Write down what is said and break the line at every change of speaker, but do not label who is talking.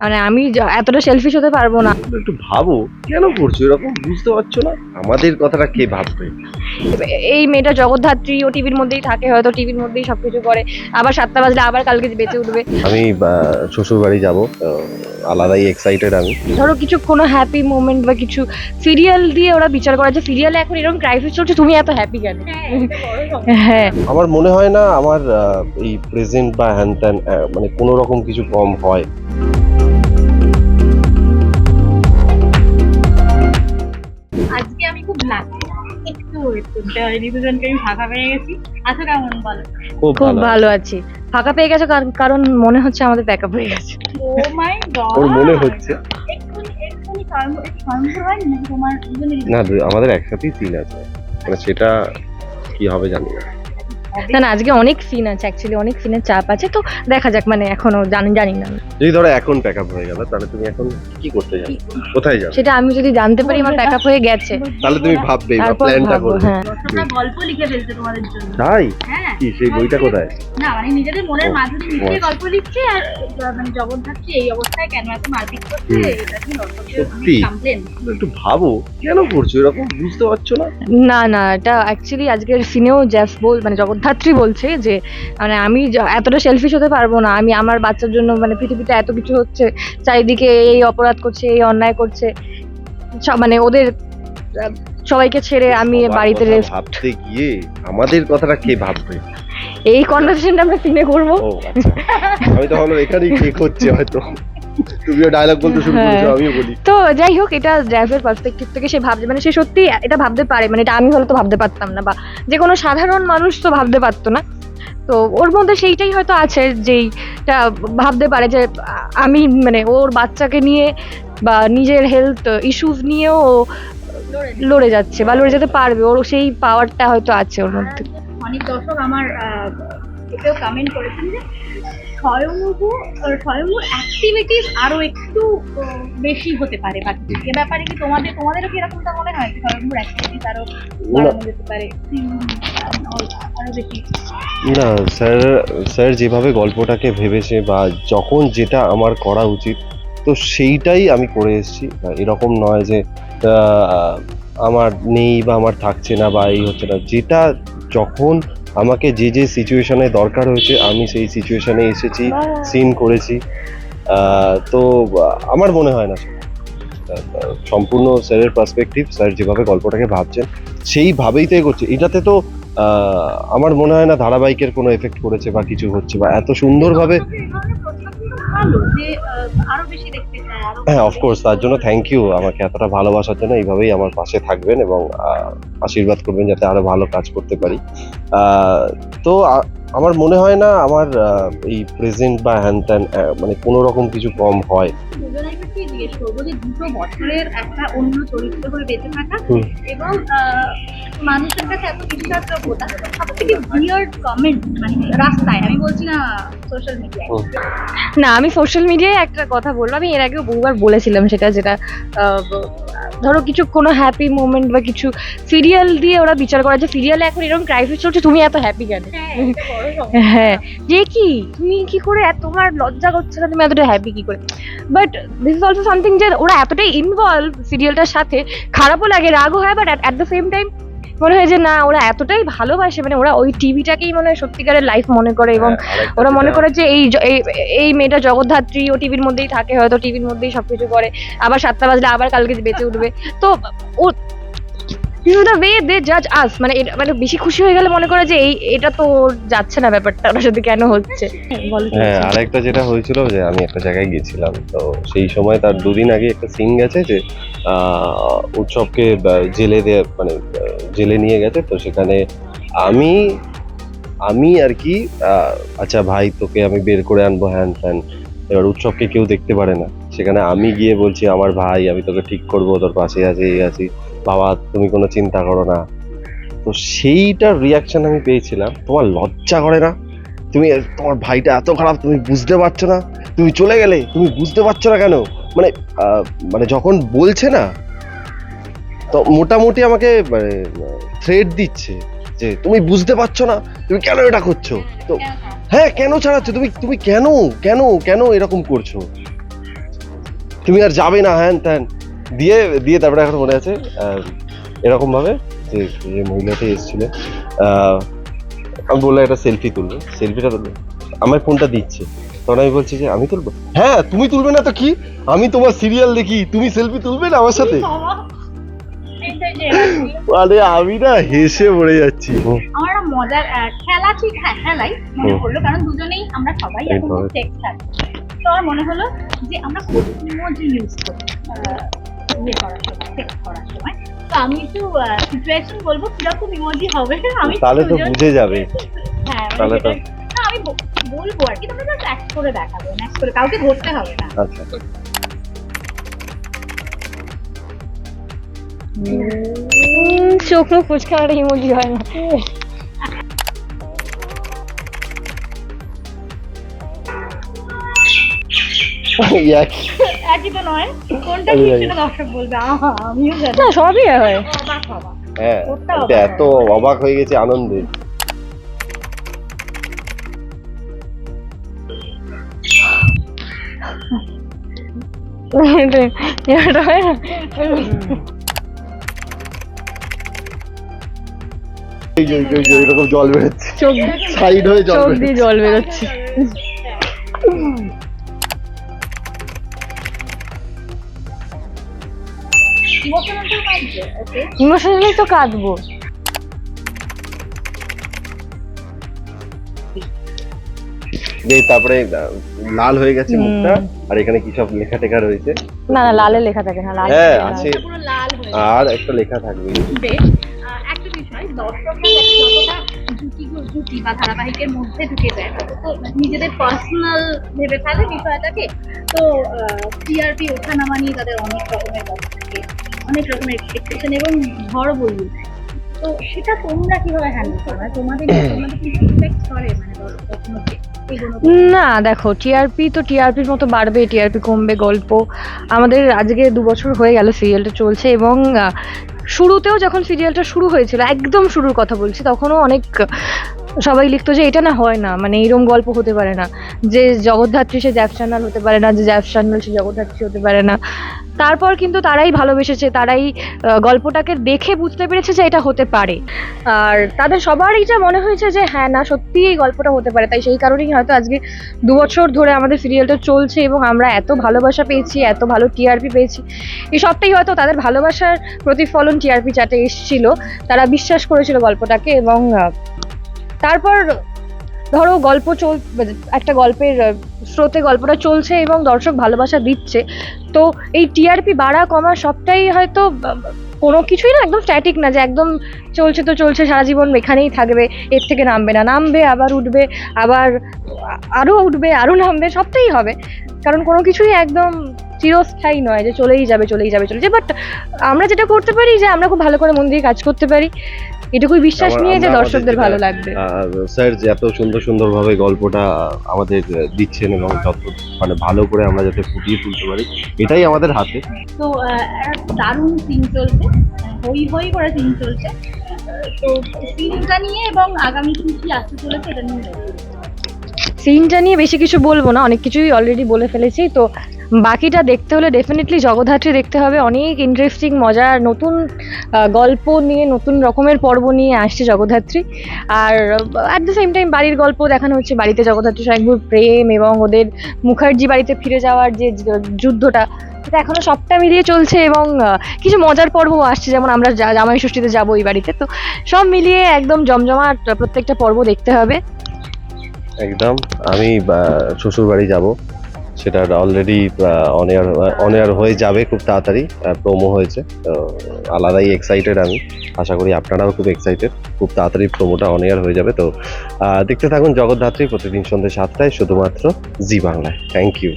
মানে আমি এতটা সেলফিশ হতে পারব না।
একটু ভাবো কেন করছ? এরকম বুঝতে পারছ না? আমাদের কথাটা কে ভাববে?
এই মেয়েটা জগদ্ধাত্রী ও টিভির মধ্যেই থাকে হয়তো টিভির মধ্যেই সবকিছু করে। আবার সাতটা বাজলে আবার কালকে বেঁচে উঠবে।
আমি শ্বশুর বাড়ি যাব আলাদাই এক্সাইটেড আমি।
ধরো কিছু কোনো হ্যাপি মোমেন্ট বা কিছু সিরিয়াল দিয়ে ওরা বিচার করা যে সিরিয়ালে এখন এরকম ক্রাইসিস চলছে তুমি এত হ্যাপি কেন? হ্যাঁ।
আমার মনে হয় না আমার এই প্রেজেন্ট বা হ্যান ত্যান মানে কোনো রকম কিছু কম হয়।
একটু ওয়েট করতে হয়নি দুজনকে আমি ফাঁকা পেয়ে গেছি। আছো কেমন? বলো।
খুব ভালো
আছি। ফাঁকা পেয়ে গেছো কারণ মনে হচ্ছে আমাদের ব্যাকআপ হয়ে গেছে।
ও মাই গড
ওর মনে হচ্ছে। না আমাদের একসাথেই সিন আছে। মানে সেটা কি হবে জানি না?
না না আজকে অনেক সিন আছে অ্যাকচুয়ালি অনেক সিনের চাপ আছে তো দেখা যাক মানে এখনও জানি জানি না।
যদি ধরো এখন প্যাক আপ হয়ে গেল তাহলে তুমি এখন কি করতে যাবে? কোথায় যাবে?
সেটা আমি যদি জানতে পারি আমার প্যাকআপ হয়ে গেছে।
তাহলে তুমি ভাববে বা প্ল্যানটা করবে।
হ্যাঁ।
গল্প লিখে ফেলছে তোমাদের জন্য।
তাই?
হ্যাঁ।
কি সেই বইটা কোথায়?
না মানে নিজেদের মনের মাধুরী
আচ্ছা।
গল্প লিখছে আর মানে জগদ্ধাত্রী এই অবস্থায় কেন এত মারপিট করছে এটা কি
সত্যি? একটু ভাবো কেন করছ? এরকম বুঝতে পারছ না?
না না এটা অ্যাকচুয়ালি আজকের সিনেও জ্যাফ বল মানে জগদ্ধাত্রী বলছে যে মানে আমি এতটা সেলফিশ হতে পারব না। আমি আমার বাচ্চার জন্য মানে পৃথিবীতে এত কিছু হচ্ছে চারিদিকে এই অপরাধ করছে এই অন্যায় করছে। সব- মানে ওদের সবাইকে ছেড়ে আমি বাড়িতে
ভাবতে গিয়ে আমাদের কথাটা কে ভাববে?
এই কনভারসেশনটা আমরা সিনে করব।
আচ্ছা। আমি তো ভাবলাম এখানেই কে হচ্ছে হয়তো। তুমিও ডায়লগ বলতে শুরু করেছ
হ্যাঁ।
আমিও বলি।
তো যাই হোক এটা ড্রাইভের পার্সপেক্টিভ থেকে সে ভাবছে মানে সে সত্যি এটা ভাবতে পারে মানে এটা আমি হয়তো ভাবতে পারতাম না বা যে কোনো সাধারণ মানুষ তো ভাবতে পারতো না। তো ওর মধ্যে সেইটাই হয়তো আছে যেইটা ভাবতে পারে যে আমি মানে ওর বাচ্চাকে নিয়ে বা নিজের হেলথ ইস্যুস নিয়েও ও লড়ে যাচ্ছে বা লড়ে যেতে পারবে ওর সেই পাওয়ারটা হয়তো আছে ওর মধ্যে।
অনেক দর্শক আমার আহ, এতেও কমেন্ট করেছেন যে স্বয়ংভূ স্বয়ংভূর অ্যাক্টিভিটিস আরও একটু বেশি হতে পারে বাকি এ ব্যাপারে কি তোমাদের তোমাদেরও কি এরকমটা মনে হয় স্বয়ংভূর অ্যাক্টিভিটিস আরও বাড়ানো যেতে পারে? বেশি।
না স্যার স্যার যেভাবে গল্পটাকে ভেবেছে বা যখন যেটা আমার করা উচিত তো সেইটাই আমি করে এসেছি। এরকম নয় যে আমার নেই বা আমার থাকছে না বা এই হচ্ছে না। যেটা যখন আমাকে যে যে সিচুয়েশনে দরকার হয়েছে আমি সেই সিচুয়েশানে এসেছি সিন করেছি। তো আমার মনে হয় না। সম্পূর্ণ স্যারের পার্সপেক্টিভ স্যার যেভাবে গল্পটাকে ভাবছেন সেইভাবেই তো করছে এটাতে তো আমার মনে হয় না ধারাবাহিকের কোনো এফেক্ট করেছে বা কিছু হচ্ছে বা এত সুন্দরভাবে হ্যাঁ
অফ
অফকোর্স তার জন্য থ্যাংক ইউ আমাকে এতটা ভালোবাসার জন্য এইভাবেই আমার পাশে থাকবেন এবং আশীর্বাদ করবেন যাতে আরও ভালো কাজ করতে পারি। তো আমার মনে হয় না আমার এই প্রেজেন্ট বা হ্যান ত্যান মানে কোনো রকম কিছু কম হয়।
জিজ্ঞেস করব যে দুটো বছরের একটা অন্য চরিত্র হয়ে বেঁচে থাকা এবং মানুষের কাছে এত বিশ্বাসযোগ্য তার সব থেকে বিয়ার্ড কমেন্ট মানে রাস্তায়? আমি বলছি না সোশ্যাল মিডিয়ায়
না আমি সোশ্যাল মিডিয়ায় একটা কথা বলব। আমি এর আগেও বহুবার বলেছিলাম সেটা যেটা ধরো কিছু কোনো হ্যাপি মোমেন্ট বা কিছু সিরিয়াল দিয়ে ওরা বিচার করা যে সিরিয়ালে এখন এরকম ক্রাইসিস চলছে তুমি এত হ্যাপি কেন? হ্যাঁ যে কি? তুমি কি করে এত- তোমার লজ্জা করছে না তুমি এতটা হ্যাপি কি করে? But this is also something যে ওরা এতটাই ইনভলভ সিরিয়ালটার সাথে খারাপও লাগে রাগও হয় but at the same time মনে হয় যে না ওরা এতটাই ভালোবাসে মানে ওরা ওই টিভিটাকেই মনে হয় সত্যিকারের লাইফ মনে করে এবং
হ্যাঁ,
ওরা মনে করে যে এই এই- এই মেয়েটা জগদ্ধাত্রী ও টিভির মধ্যেই থাকে হয়তো টিভির মধ্যেই সবকিছু করে আবার সাতটা বাজলে আবার কালকে বেঁচে উঠবে। তো ও ইজ দ্য ওয়ে দে জাজ আস মানে এটা- মানে বেশি খুশি হয়ে গেলে মনে করে যে এই এটা তো যাচ্ছে না ব্যাপারটা ওনার সাথে কেন হচ্ছে?
হ্যাঁ? আরেকটা যেটা হয়েছিল যে আমি একটা জায়গায় গেছিলাম তো সেই সময় তার দুদিন আগে একটা সিন গেছে যে আহ, উৎসবকে জেলে দিয়ে মানে জেলে নিয়ে গেছে তো সেখানে আমি আমি আর কি আহ, আচ্ছা ভাই তোকে আমি বের করে আনব হ্যান ফ্যান এবার উৎসবকে কেউ দেখতে পারে না। সেখানে আমি গিয়ে বলছি আমার ভাই আমি তোকে ঠিক করব তোর পাশে আছি এই আছি। বাবা তুমি কোনো চিন্তা করো না। তো সেইটার রিয়াকশন আমি পেয়েছিলাম। তোমার লজ্জা করে না? তুমি তোমার ভাইটা এত খারাপ তুমি বুঝতে পারছ না? তুমি চলে গেলে তুমি বুঝতে পারছ না কেন? মানে মানে যখন বলছে না তো মোটামুটি আমাকে মানে থ্রেড দিচ্ছে যে তুমি বুঝতে পারছ না? তুমি কেন এটা করছ? তো হ্যাঁ কেন ছাড়াচ্ছ? তুমি তুমি কেন কেন কেন এরকম করছ? তুমি আর যাবে না হ্যান ত্যান। দিয়ে দিয়ে তারপরে এখন মনে আছে আহ, এরকম ভাবে যে যে মহিলাটি এসেছিল। আমি বললাম একটা সেলফি তুলবে। সেলফিটা আমার ফোনটা দিচ্ছে। তখন আমি বলছি যে আমি তুলবো? হ্যাঁ তুমি তুলবে না তো কি? আমি তোমার সিরিয়াল দেখি তুমি সেলফি তুলবে না আমার সাথে। আরে আমি না হেসে মরে যাচ্ছি।
আমার মজার খেলা ঠিক হ্যাঁ খেলাই মনে। পড়ল কারণ দুজনেই আমরা সবাই এখন থাকি তো আমার মনে হলো যে আমরা খুব ইমোজি ইউজ করি। ইয়ে করার সময় টেক্সট করার সময়। তো আমি একটু সিচুয়েশন বলব কীরকম ইমোজি হবে আমি
তাহলে তো বুঝে যাবে।
হ্যাঁ মানে
তাহলে তো-
আমি বলব আর কি তোমরা জাস্ট অ্যাক্ট করে দেখাবে অ্যাক্ট করে কাউকে ধরতে হবে না।
আচ্ছা।
চোখ মুখ ফুচকা একটা ইমোজি হয় না।
একই
একই তো নয় কোনটা কি সেটা দর্শক বলবে আমিও জানি
না সবই হয়
হ্যাঁ এত অবাক হয়ে গেছে আনন্দে
এটা- হয় না
এরকম জল বেরোচ্ছে
চোখ
সাইড হয়ে জল বেরোচ্ছে
দিয়ে জল বেরোচ্ছে
ইমোশনাল
তো কাঁদবো
তারপরে লাল হয়ে গেছে মুখটা আর এখানে কি সব লেখা টেখা রয়েছে?
না না লালে লেখা থাকে না লাল
হ্যাঁ আছে।
পুরো লাল হয়ে
আর একটা লেখা থাকবে।
বেশ একটা বিষয় দর্শকরা যতটা জুটি বা ধারাবাহিকের মধ্যে ঢুকে যায় তো নিজেদের পার্সোনাল ভেবে ফেলে বিষয়টাকে। তো টিআরপি ওঠানামা নিয়ে তাদের অনেক রকমের কথা থাকে। অনেক রকমের এক্সপেকটেশন এবং ঝড় বলি তো সেটা তোমরা কীভাবে হ্যান্ডেল করো? মানে তোমাদের তোমাদের কি এক্সপেক্ট করে মানে দর্শক মধ্যে
না দেখো টিআরপি তো টিআরপির মতো বাড়বে টিআরপি কমবে গল্প। আমাদের আজকে দু বছর হয়ে গেল সিরিয়ালটা চলছে এবং শুরুতেও যখন সিরিয়ালটা শুরু হয়েছিল একদম শুরুর কথা বলছি তখনও অনেক সবাই লিখতো যে এটা না হয় না মানে এইরকম গল্প হতে পারে না। যে জগদ্ধাত্রী সে জ্যাপ চ্যানেল হতে পারে না যে জ্যাপ চ্যানেল সে জগদ্ধাত্রী হতে পারে না। তারপর কিন্তু তারাই ভালোবেসেছে, তারাই গল্পটাকে দেখে বুঝতে পেরেছে যে এটা হতে পারে। আর তাদের সবারই যা মনে হয়েছে যে হ্যাঁ না সত্যি এই গল্পটা হতে পারে, তাই সেই কারণেই হয়তো আজকে দু বছর ধরে আমাদের সিরিয়ালটা চলছে এবং আমরা এত ভালোবাসা পেয়েছি, এত ভালো টিআরপি পেয়েছি। এই সবটাই হয়তো তাদের ভালোবাসার প্রতিফলন টিআরপি চাটে এসেছিল। তারা বিশ্বাস করেছিল গল্পটাকে এবং তারপর ধরো গল্প চল, একটা গল্পের স্রোতে গল্পটা চলছে এবং দর্শক ভালোবাসা দিচ্ছে। তো এই টিআরপি বাড়া কমা সবটাই হয়তো, কোনো কিছুই না, একদম স্ট্যাটিক না যে একদম চলছে তো চলছে, সারা জীবন এখানেই থাকবে, এর থেকে নামবে না। নামবে, আবার উঠবে, আবার আরও উঠবে, আরও নামবে, সবটাই হবে। কারণ কোনো কিছুই একদম চিরস্থায়ী নয় যে চলেই যাবে চলেই যাবে চলে যাবে। বাট আমরা যেটা করতে পারি যে আমরা খুব ভালো করে মন দিয়ে কাজ করতে পারি। এটুকুই বিশ্বাস নিয়ে যে দর্শকদের ভালো লাগবে।
স্যার যে এত সুন্দর সুন্দরভাবে গল্পটা আমাদের দিচ্ছেন এবং যত মানে ভালো করে আমরা যাতে ফুটিয়ে তুলতে পারি এটাই আমাদের হাতে।
তো দারুণ সিন চলছে হই হই করে সিন চলছে। তো সিনটা নিয়ে এবং আগামী কি কি আসতে চলেছে এটা নিয়ে।
সিনটা নিয়ে বেশি কিছু বলব না অনেক কিছুই অলরেডি বলে ফেলেছি। তো বাকিটা দেখতে হলে ডেফিনেটলি জগদ্ধাত্রী দেখতে হবে। অনেক ইন্টারেস্টিং মজার, নতুন গল্প নিয়ে, নতুন রকমের পর্ব নিয়ে আসছে জগদ্ধাত্রী। আর অ্যাট দ্য সেম টাইম বাড়ির গল্প দেখানো হচ্ছে। বাড়িতে জগদ্ধাত্রী স্বয়ংভূর প্রেম এবং ওদের মুখার্জি বাড়িতে ফিরে যাওয়ার যে যুদ্ধটা, সেটা এখনও সবটা মিলিয়ে চলছে এবং কিছু মজার পর্ব আসছে। যেমন আমরা জামাই ষষ্ঠীতে যাব ওই বাড়িতে। তো সব মিলিয়ে একদম জমজমাট প্রত্যেকটা পর্ব দেখতে হবে।
একদম। আমি শ্বশুর বাড়ি যাব। সেটা অলরেডি অনেয়ার অনেয়ার হয়ে যাবে খুব তাড়াতাড়ি প্রোমো হয়েছে, তো আলাদাই এক্সাইটেড আমি। আশা করি আপনারাও খুব এক্সাইটেড খুব তাড়াতাড়ি প্রোমোটা অন অনেয়ার হয়ে যাবে। তো দেখতে থাকুন জগদ্ধাত্রী প্রতিদিন সন্ধ্যে সাতটায়, শুধুমাত্র জি বাংলায়। Thank you